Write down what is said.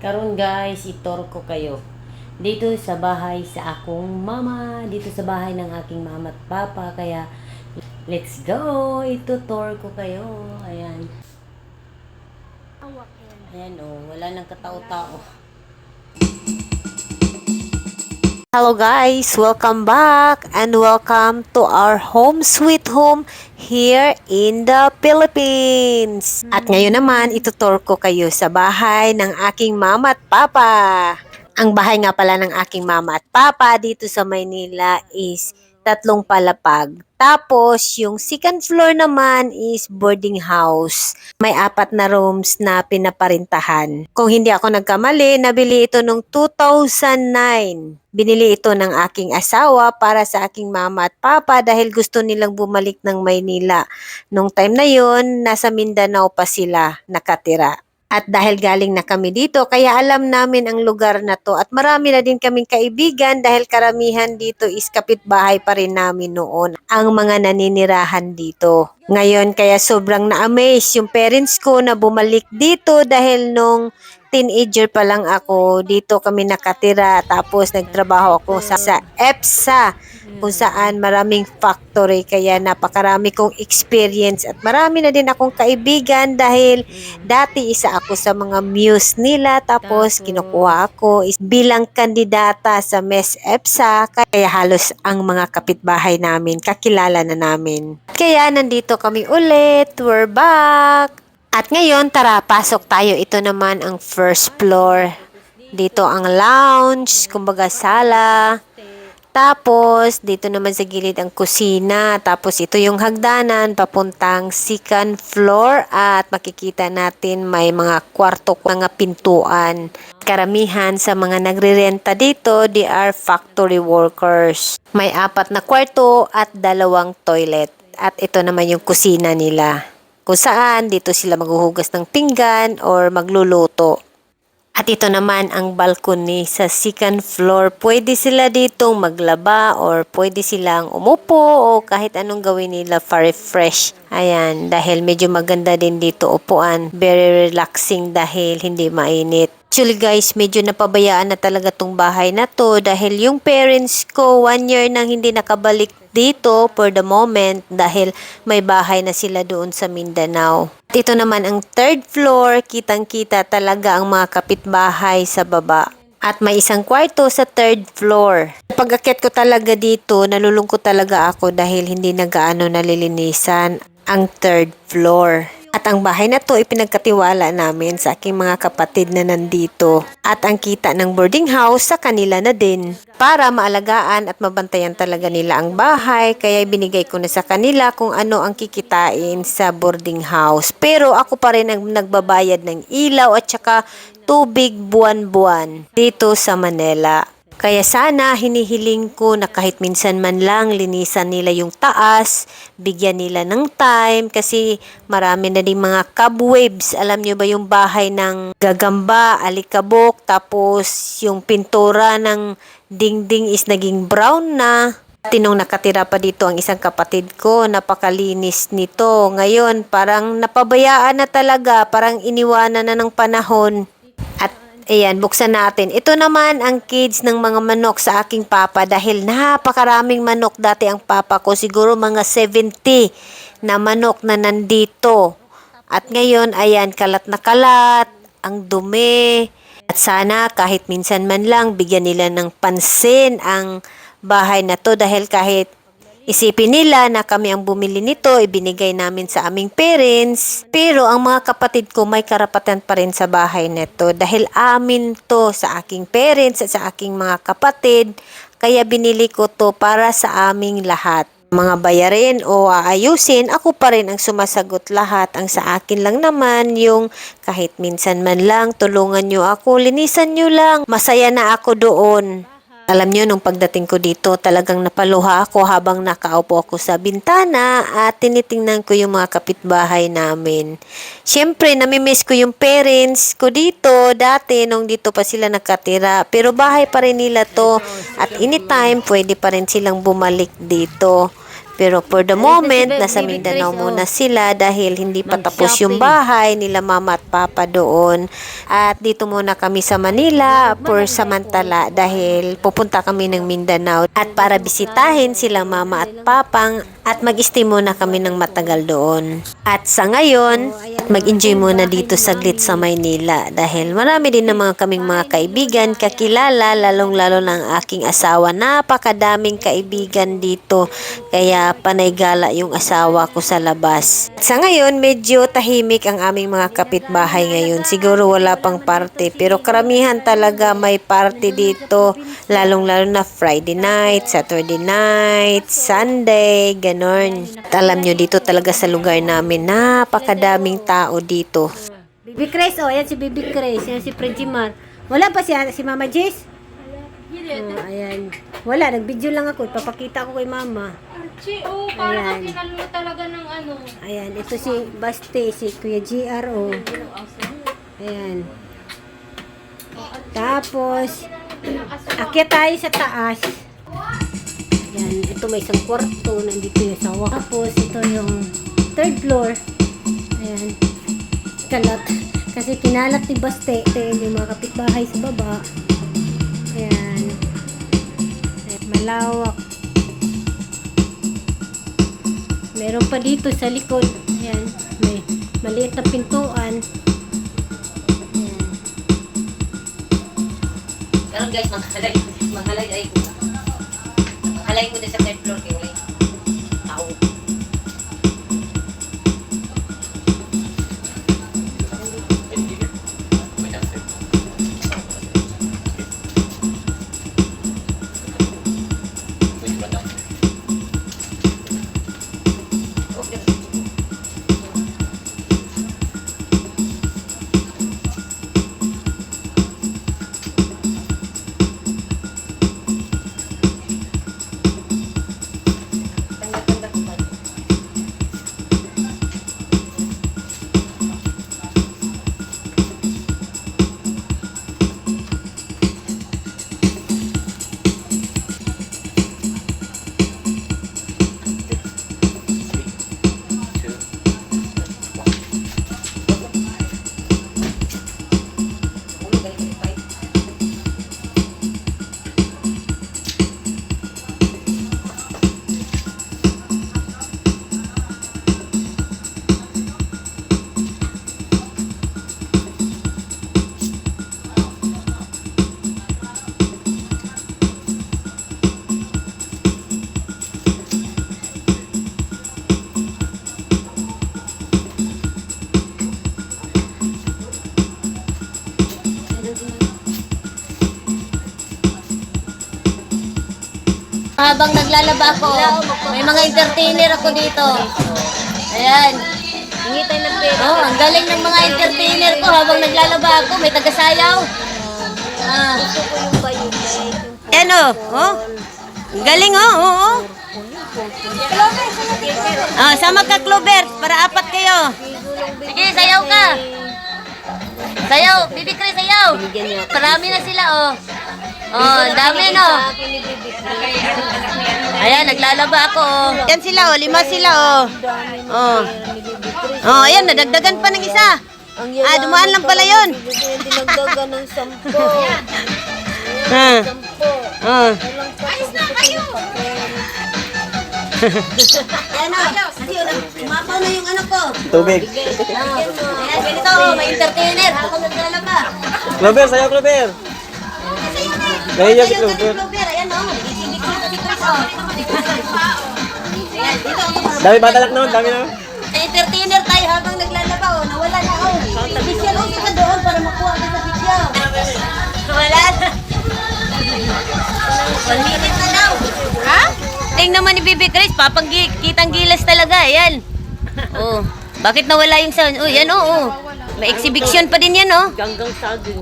Karon guys, itor ko kayo. Dito sa bahay sa akong mama, dito sa bahay ng aking mama at papa. Kaya, let's go! Itutor ko kayo. Ayan. Ayan oh, wala nang katao-tao. Hello guys, welcome back and welcome to our home sweet home here in the Philippines. At ngayon naman, itutur ko kayo sa bahay ng aking mama at papa. Ang bahay nga pala ng aking mama at papa dito sa Maynila is tatlong palapag. Tapos, yung second floor naman is boarding house. May apat na rooms na pinaparintahan. Kung hindi ako nagkamali, nabili ito noong 2009. Binili ito ng aking asawa para sa aking mama at papa dahil gusto nilang bumalik ng Maynila. Nung time na yon, nasa Mindanao pa sila nakatira. At dahil galing na kami dito, kaya alam namin ang lugar na to. At marami na din kaming kaibigan dahil karamihan dito is kapitbahay pa rin namin noon. Ang mga naninirahan dito. Ngayon, kaya sobrang na-amaze yung parents ko na bumalik dito dahil nung teenager pa lang ako, dito kami nakatira. Tapos nagtrabaho ako sa, sa EPSA kung saan maraming factory kaya napakarami kong experience at marami na din akong kaibigan dahil dati isa ako sa mga muse nila tapos kinukuha ako is bilang kandidata sa MES EPSA kaya halos ang mga kapitbahay namin kakilala na namin. Kaya nandito kami ulit, we're back! At ngayon, tara, pasok tayo. Ito naman ang first floor. Dito ang lounge, kumbaga sala. Tapos, dito naman sa gilid ang kusina. Tapos, ito yung hagdanan papuntang second floor. At makikita natin may mga kwarto, mga pintuan. Karamihan sa mga nagrirenta dito, they are factory workers. May apat na kwarto at dalawang toilet. At ito naman yung kusina nila. Kung saan, dito sila maghuhugas ng pinggan or magluluto. At ito naman ang balcony sa second floor. Pwede sila ditong maglaba or pwede silang umupo o kahit anong gawin nila for refresh. Ayan, dahil medyo maganda din dito upuan. Very relaxing dahil hindi mainit. Actually guys, medyo napabayaan na talaga tong bahay na to dahil yung parents ko one year nang hindi nakabalik dito for the moment dahil may bahay na sila doon sa Mindanao. Ito naman ang third floor, kitang-kita talaga ang mga kapitbahay sa baba. At may isang kwarto sa third floor. Pag akit ko talaga dito, nalulungkot talaga ako dahil hindi na gaano nalilinisan ang third floor. At ang bahay na to ipinagkatiwala namin sa aking mga kapatid na nandito. At ang kita ng boarding house sa kanila na din. Para maalagaan at mabantayan talaga nila ang bahay, kaya binigay ko na sa kanila kung ano ang kikitain sa boarding house. Pero ako pa rin ang nagbabayad ng ilaw at saka tubig buwan-buwan dito sa Manila. Kaya sana hinihiling ko na kahit minsan man lang linisan nila yung taas, bigyan nila ng time kasi marami na din mga cobwebs. Alam nyo ba yung bahay ng gagamba, alikabok, tapos yung pintura ng dingding is naging brown na. Tinong nakatira pa dito ang isang kapatid ko, napakalinis nito. Ngayon, parang napabayaan na talaga, parang iniwanan na ng panahon. At ayan, buksan natin. Ito naman ang cage ng mga manok sa aking papa dahil napakaraming manok dati ang papa ko. Siguro mga 70 na manok na nandito. At ngayon, ayan, kalat na kalat, ang dumi. At sana kahit minsan man lang bigyan nila ng pansin ang bahay na to dahil kahit Isipin nila na kami ang bumili nito, ibinigay namin sa aming parents. Pero ang mga kapatid ko may karapatan pa rin sa bahay nito dahil amin to sa aking parents at sa aking mga kapatid. Kaya binili ko to para sa aming lahat. Mga bayarin o aayusin, ako pa rin ang sumasagot lahat. Ang sa akin lang naman yung kahit minsan man lang tulungan nyo ako, linisan nyo lang. Masaya na ako doon. Alam nyo, nung pagdating ko dito, talagang napaluha ako habang nakaupo ako sa bintana at tinitingnan ko yung mga kapitbahay namin. Siyempre, namimiss ko yung parents ko dito dati nung dito pa sila nakatira. Pero bahay pa rin nila to at anytime pwede pa rin silang bumalik dito. Pero for the moment, nasa Mindanao oh. muna sila dahil hindi pa tapos yung bahay nila mama at papa doon. At dito muna kami sa Manila for samantala dahil pupunta kami ng Mindanao at para bisitahin silang mama at papang at mag-stay muna kami ng matagal doon. At sa ngayon, mag-enjoy muna dito saglit sa Maynila dahil marami din ng mga kaming mga kaibigan, kakilala, lalong-lalo ng aking asawa. Napakadaming kaibigan dito kaya panay gala yung asawa ko sa labas. At sa ngayon, medyo tahimik ang aming mga kapitbahay ngayon. Siguro wala pang party pero karamihan talaga may party dito lalong-lalo na Friday night, Saturday night, Sunday, ganon. At alam nyo, dito talaga sa lugar namin, napakadaming tao dito. Baby Chris, oh, ayan si Baby Chris, yan si Prejimar. Wala pa si, si Mama Jess? Oh, ayan. Wala, nag-video lang ako. Ipapakita ko kay Mama. Chi, oh, parang Ayan. kinalo na talaga ng ano. Ayan, ito si Baste, si Kuya GRO. Ayan. Tapos, akyat tayo sa taas. Ayan, ito may isang kwarto, nandito yung sawa. Tapos, ito yung third floor. Ayan. Kalat. Kasi kinalat ni Baste. Yung mga kapitbahay sa baba. Ayan. Ayan, malawak. Meron pa dito sa likod. Ayan. May maliit na pintuan. Ayan. Karon guys, manghalay, manghalay ay. Halay ko din sa third floor kay Habang naglalaba ako, may mga entertainer ako dito. Ayan. Hingi tayo ng pera. Oh, ang galing ng mga entertainer ko habang naglalaba ako, may tagasayaw. Ah. Yan oh, oh. Ang galing oh, oh, oh. Ah, sama ka Clover para apat kayo. Sige, sayaw ka. Sayaw, Bibi Chris, sayaw. Marami na sila oh. Oh, ang dami no. Ayan, naglalaba ako. oh. Yan sila oh, lima sila oh. Oh. Oh, ayan, nadagdagan pa ng isa. Ah, dumaan lang pala yun. Dinagdagan ng sampo. Ah. Oh. Ayan o, kasi umapaw na yung ano ko. Tubig. Ayan, ganito, may entertainer. Ako naglalaba. Clover, sayo Clover. Ayan, dito ako. Dami batalak naman, dami naman. Entertainer tayo habang naglalaba o. Nawala na o. Official o ka doon para makuha ka sa video. Wala na. One minute na daw. Ha? Tingnan naman ni Bibi Chris, papang gi- kitang gilas talaga, ayan. Oh, bakit nawala yung sound? Oh, yan oh, oh. May exhibition pa din yan oh.